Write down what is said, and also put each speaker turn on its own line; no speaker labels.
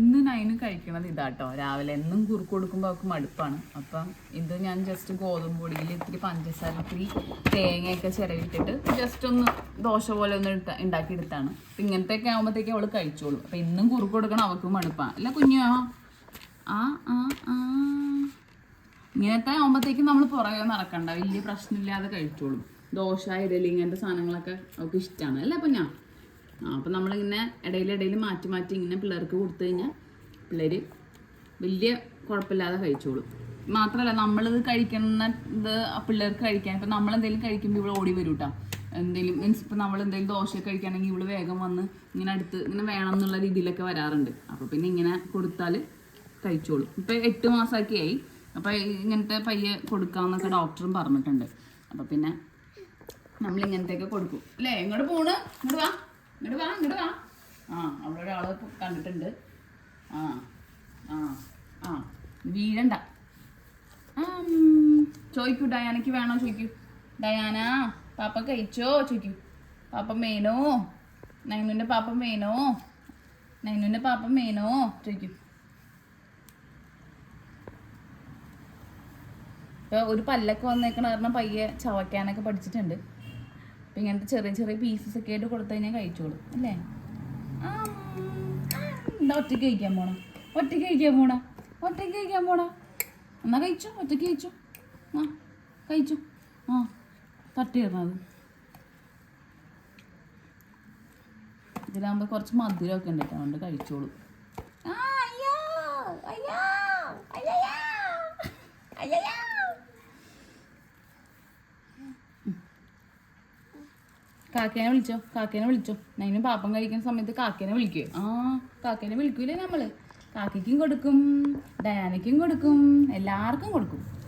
ഇന്ന് നൈന് കഴിക്കണത് ഇതാട്ടോ. രാവിലെ എന്നും കുറുക്ക് കൊടുക്കുമ്പോൾ അവർക്ക് മടുപ്പാണ്. അപ്പം ഇത് ഞാൻ ജസ്റ്റ് ഗോതമ്പ് പൊടിയിൽ ഇത്തിരി പഞ്ചസാര ഇത്തിരി തേങ്ങയൊക്കെ ചിരവിട്ടിട്ട് ജസ്റ്റ് ഒന്ന് ദോശ പോലെ ഒന്ന് എടുത്ത ഉണ്ടാക്കി എടുത്താണ്. അപ്പം ഇങ്ങനത്തെയൊക്കെ ആകുമ്പോഴത്തേക്ക് അവൾ കഴിച്ചോളൂ. അപ്പം ഇന്നും കുറുക്ക് കൊടുക്കണം അവൾക്ക് മടുപ്പാണ് അല്ല കുഞ്ഞോ ആ ആ ആ ഇങ്ങനത്തെ ആകുമ്പോഴത്തേക്കും നമ്മൾ പുറകെ നടക്കണ്ട. വലിയ പ്രശ്നമില്ലാതെ കഴിച്ചോളും. ദോശ ഇഡലി ഇങ്ങനത്തെ സാധനങ്ങളൊക്കെ അവൾക്ക് ഇഷ്ടമാണ് അല്ലേ അപ്പം ഞാൻ ആ അപ്പം നമ്മളിങ്ങനെ ഇടയിലിടയിൽ മാറ്റി മാറ്റി ഇങ്ങനെ പിള്ളേർക്ക് കൊടുത്തു കഴിഞ്ഞാൽ പിള്ളേർ വലിയ കുഴപ്പമില്ലാതെ കഴിച്ചോളും. മാത്രമല്ല നമ്മളിത് കഴിക്കുന്ന ഇത് പിള്ളേർക്ക് കഴിക്കാൻ ഇപ്പം നമ്മളെന്തെങ്കിലും കഴിക്കുമ്പോൾ ഇവിടെ ഓടി വരും കേട്ടോ എന്തെങ്കിലും മീൻസ് ഇപ്പം നമ്മൾ എന്തെങ്കിലും ദോശ കഴിക്കുകയാണെങ്കിൽ ഇവൾ വേഗം വന്ന് ഇങ്ങനെ അടുത്ത് ഇങ്ങനെ വേണം എന്നുള്ള രീതിയിലൊക്കെ വരാറുണ്ട്. അപ്പോൾ പിന്നെ ഇങ്ങനെ കൊടുത്താൽ കഴിച്ചോളും. ഇപ്പം എട്ട് മാസമൊക്കെ ആയി. അപ്പോൾ ഇങ്ങനത്തെ പയ്യെ കൊടുക്കാമെന്നൊക്കെ ഡോക്ടറും പറഞ്ഞിട്ടുണ്ട്. അപ്പോൾ പിന്നെ നമ്മൾ ഇങ്ങനത്തെയൊക്കെ കൊടുക്കും. അല്ലേ? ഇങ്ങോട്ട് പോണ്. ഇങ്ങോട്ട് വാ. ഇങ്ങോട്ട് വാ ഇങ്ങോട്ട് വാ. ആ അവിടെ ഒരാളെ കണ്ടിട്ടുണ്ട്. ആ ആ ആ വീഴണ്ട. ചോദിക്കൂ ഡയാനയ്ക്ക് വേണോ ചോദിക്കൂ. ഡയാന പാപ്പ കഴിച്ചോ? ചോദിക്കൂ. പാപ്പ മേനോ? നൈനുവിന്റെ പാപ്പ മേനോ? നൈനുവിന്റെ പാപ്പ മേനോ? ചോദിക്കൂ. ഒരു പല്ലൊക്കെ വന്നേക്കണ കാരണം പയ്യെ ചവയ്ക്കാനൊക്കെ പഠിച്ചിട്ടുണ്ട്. അപ്പൊ ഇങ്ങനത്തെ ചെറിയ ചെറിയ പീസസ് ഒക്കെ ആയിട്ട് കൊടുത്തു കഴിഞ്ഞാൽ കഴിച്ചോളും അല്ലേ? എന്താ ഒറ്റയ്ക്ക് കഴിക്കാൻ പോണം? ഒറ്റയ്ക്ക് കഴിക്കാൻ പോണ? ഒറ്റയ്ക്ക് കഴിക്കാൻ പോണ? എന്നാ കഴിച്ചു ഒറ്റയ്ക്ക് കഴിച്ചു. ആ കഴിച്ചു. ആ തട്ടിയിടണത് ഇതിലാകുമ്പോൾ കുറച്ച് മധുരമൊക്കെ ഉണ്ട് കേട്ടോ അതുകൊണ്ട് കഴിച്ചോളൂ. ആ, അയ്യോ, അയ്യോ, അയ്യയ്യോ, കാക്കേനെ വിളിച്ചോ കാക്കേനെ വിളിച്ചോ. നൈനും പാപ്പം കഴിക്കുന്ന സമയത്ത് കാക്കേനെ വിളിക്കുവോ. ആ കാക്കേനെ വിളിക്കൂലേ നമ്മൾ. കാക്കയ്ക്കും കൊടുക്കും ഡയാനയ്ക്കും കൊടുക്കും എല്ലാവർക്കും കൊടുക്കും.